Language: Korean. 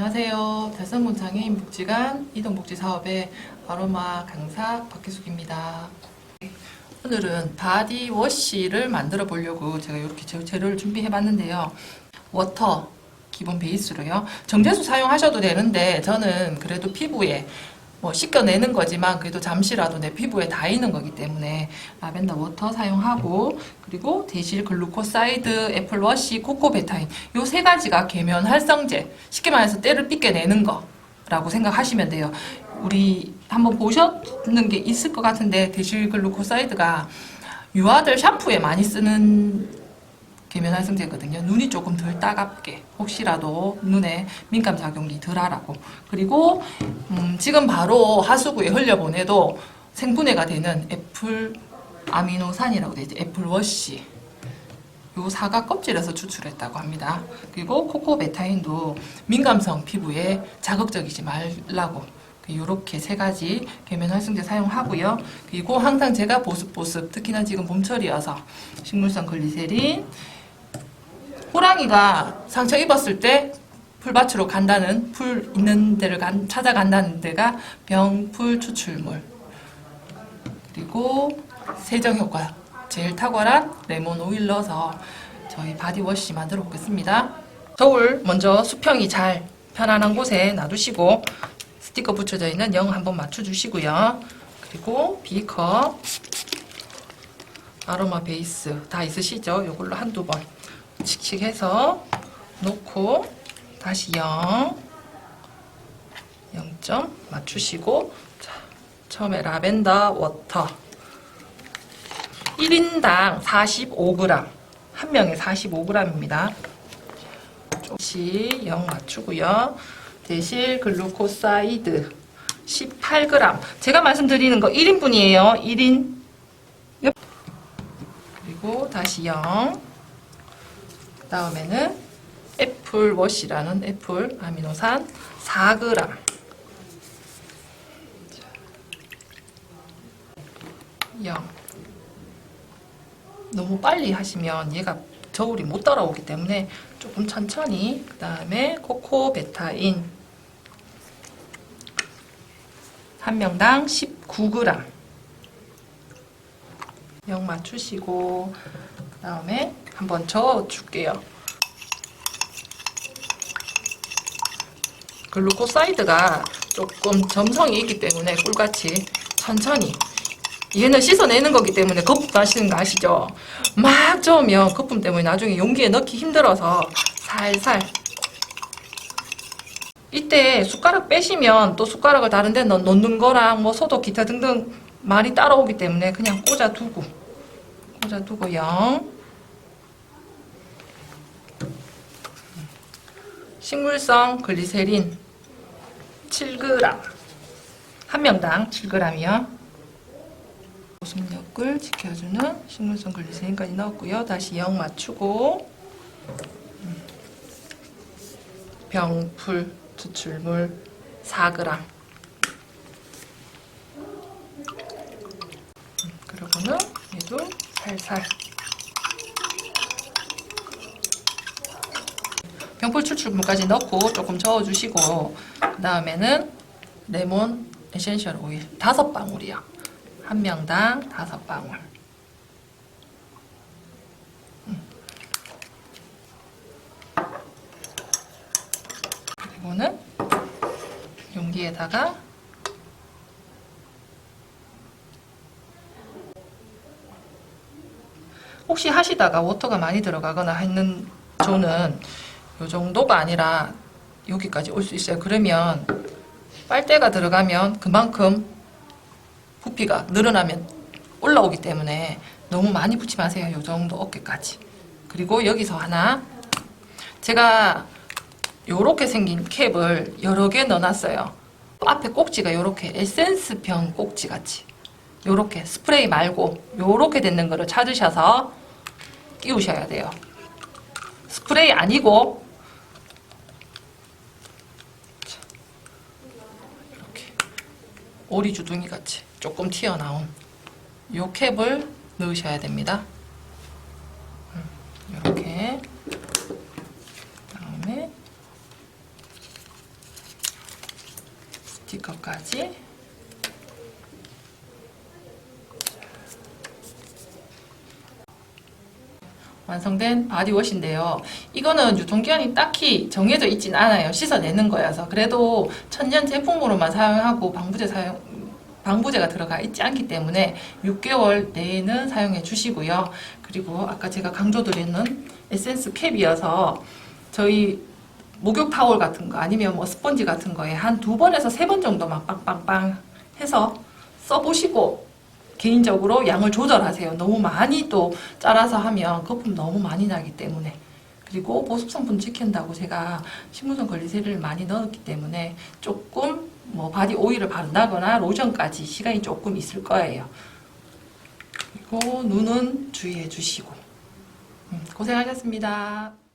안녕하세요. 달성군 장애인 복지관 이동복지 사업의 아로마 강사 박희숙입니다. 오늘은 바디워시를 만들어 보려고 제가 이렇게 재- 재료를 준비해 봤는데요. 워터 기본 베이스로요. 정제수 사용하셔도 되는데 저는 그래도 피부에 뭐 씻겨내는 거지만 그래도 잠시라도 내 피부에 닿이는 거기 때문에 라벤더 워터 사용하고 그리고 대실 글루코사이드, 애플워시, 코코베타인 요 세 가지가 계면 활성제 쉽게 말해서 때를 삐껴내는 거라고 생각하시면 돼요. 우리 한번 보셨는 게 있을 것 같은데 대실 글루코사이드가 유아들 샴푸에 많이 쓰는 계면 활성제거든요. 눈이 조금 덜 따갑게 혹시라도 눈에 민감 작용이 덜 하라고 그리고 음, 지금 바로 하수구에 흘려보내도 생분해가 되는 애플 아미노산이라고 되어 있죠. 애플 워시 요 사과 껍질에서 추출했다고 합니다. 그리고 코코베타인도 민감성 피부에 자극적이지 말라고 이렇게 세 가지 계면 활성제 사용하고요. 그리고 항상 제가 보습보습 특히나 지금 봄철이어서 식물성 글리세린 호랑이가 상처 입었을 때 풀밭으로 간다는 풀 있는 데를 간- 찾아간다는 데가 병풀 추출물 그리고 세정 효과 제일 탁월한 레몬 오일 넣어서 저희 바디워시 만들어 보겠습니다. 저울 먼저 수평이 잘 편안한 곳에 놔두시고 스티커 붙여져 있는 영 한번 맞춰주시고요. 그리고 비커 아로마 베이스 다 있으시죠? 이걸로 한두 번 칙칙해서 놓고 다시 0 0점 맞추시고 자, 처음에 라벤더 워터 1인당 45g 한 명에 45g입니다. 조금씩 0 맞추고요. 대실 글루코사이드 18g 제가 말씀드리는 거 1인분이에요. 1인 그리고 다시 0 다음에는 애플워시라는 애플 아미노산 4g. 0. 너무 빨리 하시면 얘가 저울이 못 따라오기 때문에 조금 천천히 그 다음에 코코베타인 한 명당 19g 0 맞추시고 그 다음에 한번 저어줄게요. 글루코사이드가 조금 점성이 있기 때문에 꿀같이 천천히 얘는 씻어내는 거기 때문에 거품 나시는 거 아시죠? 막 저으면 거품 때문에 나중에 용기에 넣기 힘들어서 살살 이때 숟가락 빼시면 또 숟가락을 다른 데 넣- 놓는 거랑 뭐 소독 기타 등등 많이 따라오기 때문에 그냥 꽂아 두고 꽂아 두고 영 식물성 글리세린 7g 한 명당 7g이요. 보습력을 지켜주는 식물성 글리세린까지 넣었고요. 다시 0 맞추고 음. 병풀 추출물 4g 음, 그리고는 얘도 살살 병풀 추출물까지 넣고 조금 저어주시고 그 다음에는 레몬 에센셜 오일 다섯 방울이요. 한 명당 다섯 방울. 음. 그리고는 용기에다가 혹시 하시다가 워터가 많이 들어가거나 했는 조는 요 정도가 아니라 여기까지 올 수 있어요. 그러면 빨대가 들어가면 그만큼 부피가 늘어나면 올라오기 때문에 너무 많이 붙지 마세요. 요 정도 어깨까지. 그리고 여기서 하나 제가 요렇게 생긴 캡을 여러 개 넣어놨어요. 앞에 꼭지가 요렇게 에센스 병 꼭지 같이 요렇게 스프레이 말고 요렇게 되는 거를 찾으셔서 끼우셔야 돼요. 스프레이 아니고 오리 주둥이 같이 조금 튀어나온 요 캡을 넣으셔야 됩니다. 음, 이렇게 다음에 스티커까지 완성된 바디워시인데요. 이거는 유통기한이 딱히 정해져 있진 않아요. 씻어내는 거여서. 그래도 천년 제품으로만 사용하고 방부제 사용, 방부제가 들어가 있지 않기 때문에 6개월 내에는 사용해 주시고요. 그리고 아까 제가 강조드리는 에센스 캡이어서 저희 목욕 타올 같은 거 아니면 뭐 스펀지 같은 거에 한 두 번에서 세 번 정도만 빵빵빵 해서 써보시고 개인적으로 양을 조절하세요. 너무 많이 또 짜라서 하면 거품 너무 많이 나기 때문에 그리고 보습 성분 지킨다고 제가 식물성 걸리세를 많이 넣었기 때문에 조금 뭐 바디 오일을 바른다거나 로션까지 시간이 조금 있을 거예요. 그리고 눈은 주의해 주시고 음, 고생하셨습니다.